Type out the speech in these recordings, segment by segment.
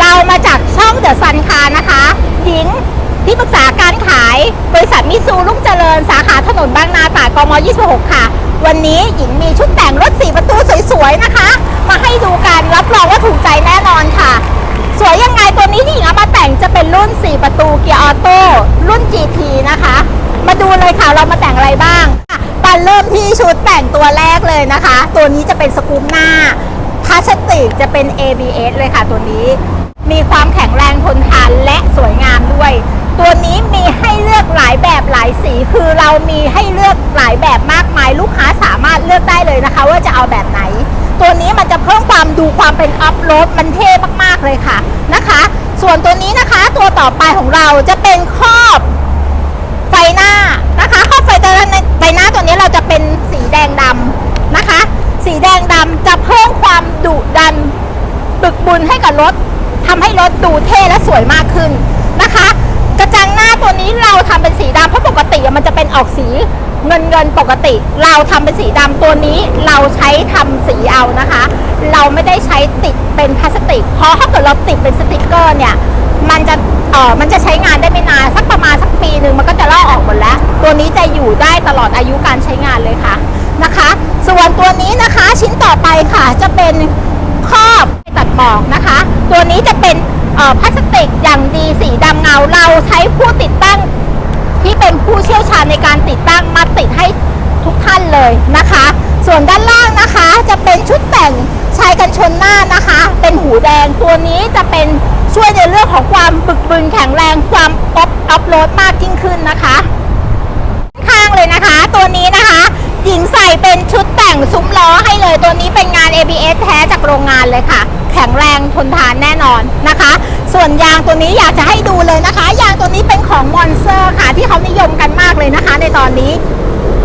เรามาจากช่องเดอะซันคานะคะ หญิงที่ปรึกษาการขาย บริษัทมิซูรุ่งเจริญสาขาถนนบางนาตากม 26 ค่ะ วันนี้หญิงมีชุดแต่งรถ4ประตูสวยๆนะคะ มาให้ดูกันรับรองว่าถูกใจแน่นอนค่ะ สวยยังไงตัวนี้ที่หญิงเอามาแต่งจะเป็นรุ่น 4 ประตูเกียร์ออโต้รุ่น GT นะคะ มาดูเลยค่ะเรามาแต่งอะไรบ้างปันเริ่มที่ชุดแต่งตัวแรกเลยนะคะ ตัวนี้จะเป็นสกูปหน้าพลาสติกจะเป็น ABS เลยค่ะตัวนี้ มีความแข็งแรงทนทานและสวยงามด้วย ตัวนี้มีให้เลือกหลายแบบหลายสี คือเรามีให้เลือกหลายแบบมากมาย ลูกค้าสามารถเลือกได้เลยนะคะ ว่าจะเอาแบบไหน ตัวนี้มันจะเพิ่มความดูความเป็นอัพโหลดมันเท่มากๆเลยค่ะนะคะ ส่วนตัวนี้นะคะตัวต่อไปของเราจะเป็นครอบไฟหน้านะคะครอบไฟตัวนั้นไฟหน้าตัวนี้เราจะเป็นสีแดงดำนะคะ สีแดงดำจะเพิ่มความดุดันบึกบุญให้กับรถ ทำให้รถดูเท่และสวยมากขึ้นนะคะ กระจังหน้าตัวนี้เราทำเป็นสีดำเพราะปกติมันจะเป็นออกสีเงินเงินปกติ เราทำเป็นสีดำตัวนี้เราใช้ทำสีเอานะคะ เราไม่ได้ใช้ติดเป็นพลาสติก เพราะถ้าเกิดเราติดเป็นสติกเกอร์เนี่ยมันจะเออมันจะใช้งานได้ไม่นานสักประมาณสักปีหนึ่งมันก็จะลอกออกหมดแล้ว ตัวนี้จะอยู่ได้ตลอดอายุการใช้งานเลยค่ะนะคะ ส่วนตัวนี้นะคะชิ้นต่อไปค่ะจะเป็นครอบตัด หมอกนะคะ ตัวนี้จะเป็นพลาสติกอย่างดีสีดำเงาเราใช้ผู้ติดตั้ง ที่เป็นผู้เชี่ยวชาญในการติดตั้งมาติดให้ทุกท่านเลยนะคะ ส่วนด้านล่างนะคะจะเป็นชุดแต่งชายกันชนหน้านะคะ เป็นหูแดงตัวนี้จะเป็นช่วยในเรื่องของความบึกบึนแข็งแรงความป๊อปอัพโหลดมากยิ่งขึ้นนะคะข้างเลยนะคะ ตัวนี้นะคะหญิงใส่เป็นชุดแต่งซุ้มล้อให้เลยตัวนี้เป็นงาน ABS แท้จากโรงงานเลยค่ะแข็งแรงทนทานแน่นอนนะคะ ส่วนยางตัวนี้อยากจะให้ดูเลยนะคะ ยางตัวนี้เป็นของมอนเซอร์ค่ะที่เขานิยมกันมากเลยนะคะ ในตอนนี้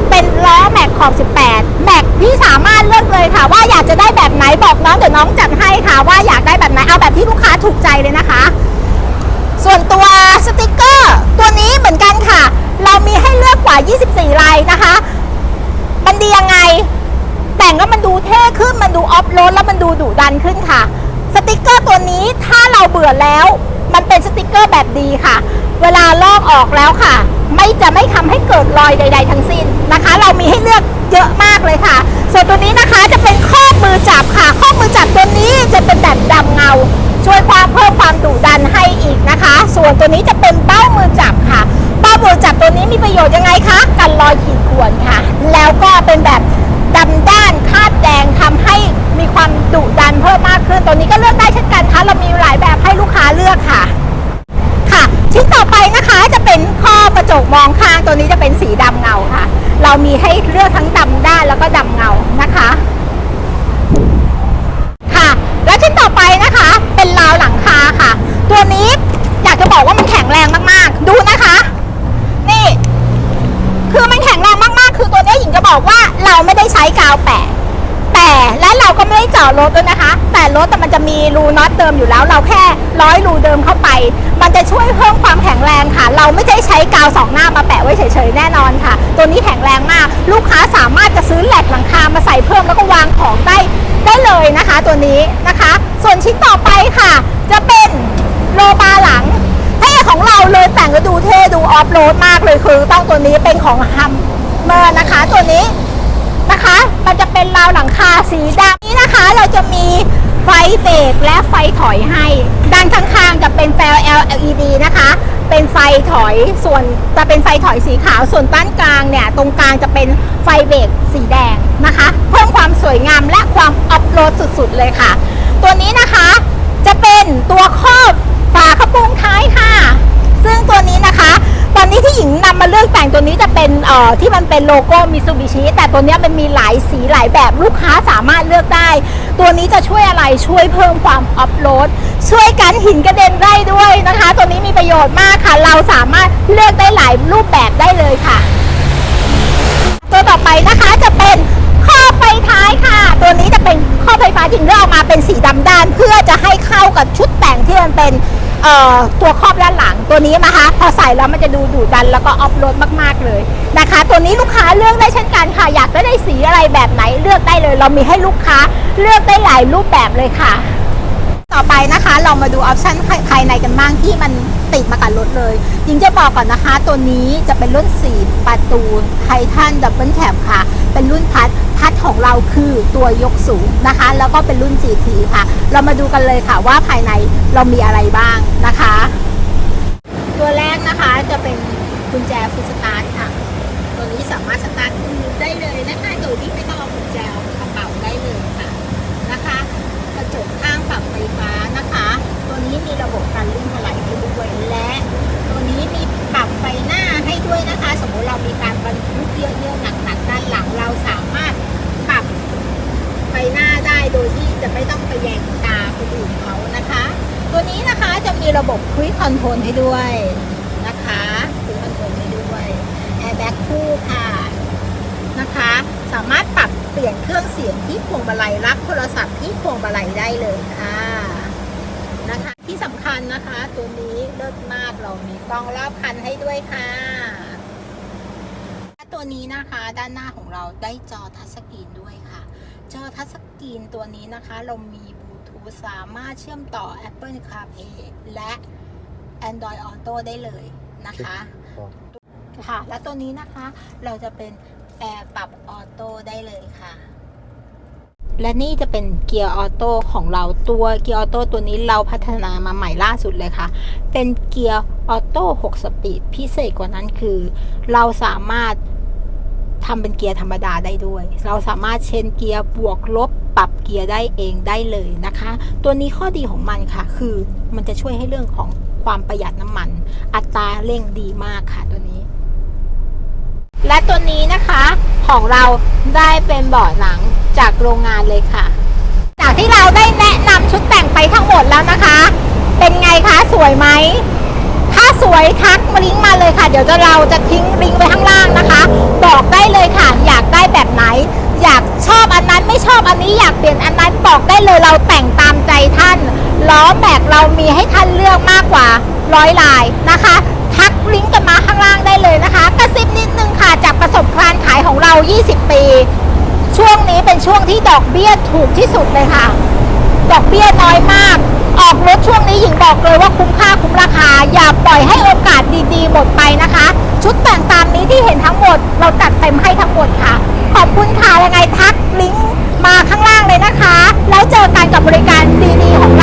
เป็นล้อแม็กขอบ 18 แม็กพี่สามารถเลือกเลยค่ะ ว่าอยากจะได้แบบไหนบอกน้องเดี๋ยวน้องจัดให้ค่ะ ว่าอยากได้แบบไหนเอาแบบที่ลูกค้าถูกใจเลยนะคะ ส่วนตัวสติกเกอร์ ตัวนี้เหมือนกันค่ะ เรามีให้เลือกกว่า 24ลายนะคะ มันดียังไง แต่งแล้วมันดูเท่ ขึ้นมันดูออฟโรดแล้วมันดูดุดันขึ้นค่ะ สติกเกอร์ตัวนี้ถ้าเราเบื่อแล้ว มันเป็นสติกเกอร์แบบดีค่ะ เวลาลอกออกแล้วค่ะ ไม่จะไม่ทำให้เกิดรอยใด ๆ ทั้งสิ้นนะคะ เรามีให้เลือกเยอะมากเลยค่ะ ส่วนตัวนี้นะคะจะเป็นข้อมือจับค่ะ ข้อมือจับตัวนี้จะเป็นแบบดำเงา ช่วยความเพิ่มความดุดันให้อีกนะคะ ส่วนตัวนี้จะเป็นเบ้ามือจับค่ะเบ้ามือจับตัวนี้มีประโยชน์ยังไงคะกันรอยขีดข่วนค่ะ แล้วก็เป็นแบบดำด้านคาดแด ก็ดำเงานะคะ ค่ะ และชิ้นต่อไปนะคะ เป็นราวหลังคาค่ะ ตัวนี้อยากจะบอกว่ามันแข็งแรงมากๆ ดูนะคะ นี่ คือมันแข็งแรงมากๆ คือตัวนี้หญิงจะบอกว่าเราไม่ได้ใช้กาวแปะ แต่และเราก็ไม่ได้เจาะรถด้วยนะคะ แต่รถแต่มันจะมีรูน็อตเดิมอยู่แล้ว เราแค่ร้อยรูเดิมเข้าไป มันจะช่วยเพิ่มความแข็งแรงค่ะ เราไม่ได้ใช้กาวสองหน้ามาแปะไว้เฉยๆแน่นอนค่ะ ตัวนี้แข็งแรงมาก ลูกค้าสามารถจะซื้อแหลกหลังคามาใส่เพิ่มแล้วก็วางของได้ได้เลยนะคะ ตัวนี้นะคะ ส่วนชิ้นต่อไปค่ะ จะเป็นโลบาร์หลังเท่ของเราเลยแต่งก็ดูเท่ดูออฟโรดมากเลยคือต้องตัวนี้เป็นของฮัมเมอร์นะคะ ตัวนี้ นะคะ มันจะเป็นราวหลังคาสีดำนี้นะคะ เราจะมีไฟเบรกและไฟถอยให้ ด้านข้างๆจะเป็นไฟ LED นะคะ เป็นไฟถอยส่วนจะเป็นไฟถอยสีขาวส่วนด้านกลางเนี่ย ตรงกลางจะเป็นไฟเบรกสีแดงนะคะ เพิ่มความสวยงามและความออฟโรดสุดๆเลยค่ะ ตัวนี้นะคะจะเป็นตัวครอบฝากร ตัวนี้จะเป็นเอ่อที่มันเป็นโลโก้มิซูบิชิแต่ตัวเนี้ยมันมีหลายสีหลายแบบลูกค้าสามารถเลือกได้ ตัวนี้จะช่วยอะไรช่วยเพิ่มความออฟโรดช่วยกันหินกระเด็นได้ด้วยนะคะ ตัวนี้มีประโยชน์มากค่ะ เราสามารถเลือกได้หลายรูปแบบได้เลยค่ะ ตัวต่อไปนะคะจะเป็นข้อไฟท้ายค่ะ ตัวนี้จะเป็นข้อไฟฟ้าจริงเลือกมาเป็นสีดำด้าน เพื่อจะให้เข้ากับชุดแต่งที่มันเป็น เอ่อตัวครอบด้านหลังตัวนี้นะคะ พอใส่แล้วมันจะดูดุดันแล้วก็ออฟโรดมากๆเลยนะคะ ตัวนี้ลูกค้าเลือกได้เช่นกันค่ะ อยากได้สีอะไรแบบไหนเลือกได้เลย เรามีให้ลูกค้าเลือกได้หลายรูปแบบเลยค่ะ ต่อไปนะคะเรามาดูออปชันภายในกันบ้างที่มัน ติดมากับรถเลยยิงจะบอกก่อนนะคะ ตัวนี้จะเป็นรุ่น 4 ประตูไททันดับเบิลแคบค่ะ เป็นรุ่นพัดพัดของเราคือตัวยกสูงนะคะ แล้วก็เป็นรุ่น GT ค่ะ เรามาดูกันเลยค่ะว่าภายในเรามีอะไรบ้างนะคะ ตัวแรกนะคะจะเป็นกุญแจฟูสตาร์ทค่ะ ตัวนี้สามารถสตาร์ทได้เลยนะคะโดยที่ไม่ต้องเอากุญแจออกจากระเป๋าได้เลยค่ะนะคะ กระจกข้างปรับไฟฟ้านะคะ ตัวนี้มีระบบการลื่นถลายให้ด้ วยและตัวนี้มีปรับไฟหน้าให้ด้วยนะคะ สมมติเรามีการบรรทุกเยอะๆหนักๆด้านหลังเราสามารถปรับไฟหน้าได้โดยที่จะไม่ต้องไปแยงตาคนอื่นเขานะคะ ตัวนี้นะคะจะมีระบบคุยคอนโทรลให้ด้วยนะคะคุยคอนโทรลให้ด้วยแอร์แบ็กคู่ค่ะนะคะ สามารถปรับเปลี่ยนเครื่องเสียงที่พวงมาลัยรับโทรศัพท์ที่พวงมาลัยได้เลยค่ะ นะคะ ที่สำคัญนะคะ ตัวนี้เลิศมากเรามีกล้องรอบคันให้ด้วยค่ะและตัวนี้นะคะด้านหน้าของเราได้จอทัชสกรีนด้วยค่ะ จอทัชสกรีนตัวนี้นะคะ เรามีบลูทูธสามารถเชื่อมต่อ Apple CarPlay และ Android Auto ได้เลยนะคะค่ะและตัวนี้นะคะเราจะเป็นแอร์ปรับออโต้ได้เลยค่ะ และนี่จะเป็นเกียร์ออโต้ของเราตัวเกียร์ออโต้ตัวนี้เราพัฒนามาใหม่ล่าสุดเลยค่ะ เป็นเกียร์ออโต้6สปีดพิเศษกว่านั้นคือ เราสามารถทำเป็นเกียร์ธรรมดาได้ด้วย เราสามารถเชนเกียร์บวกลบปรับเกียร์ได้เองได้เลยนะคะ ตัวนี้ข้อดีของมันค่ะ คือมันจะช่วยให้เรื่องของความประหยัดน้ำมัน อัตราเร่งดีมากค่ะตัวนี้ และตัวนี้นะคะ ของเราได้เป็นเบาะหนังจากโรงงานเลยค่ะ จากที่เราได้แนะนำชุดแต่งไปทั้งหมดแล้วนะคะ เป็นไงคะสวยไหมถ้าสวยทักมาลิงก์มาเลยค่ะ เดี๋ยวจะเราจะทิ้งลิงก์ไว้ข้างล่างนะคะ บอกได้เลยค่ะ อยากได้แบบไหน อยากชอบอันนั้นไม่ชอบอันนี้อยากเปลี่ยนอันนั้นบอกได้เลยเราแต่งตามใจท่านล้อแม็กเรามีให้ท่านเลือกมากกว่าร้อยลายนะคะ ทักลิงก์กันมาข้างล่างได้เลยนะคะ กระซิบนิดนึงค่ะจากประสบการณ์ขายของเรา 20 ปี ช่วงนี้เป็นช่วงที่ดอกเบี้ยถูกที่สุดเลยค่ะ ดอกเบี้ยน้อยมาก ออกรถช่วงนี้หญิงบอกเลยว่าคุ้มค่าคุ้มราคา อย่าปล่อยให้โอกาสดีๆ หมดไปนะคะ ชุดแต่งตามนี้ที่เห็นทั้งหมด เราจัดเต็มให้ทั้งหมดค่ะ ขอบคุณค่ะยังไงทักลิงก์มาข้างล่างเลยนะคะ แล้วเจอกันกับบริการดีๆของเรา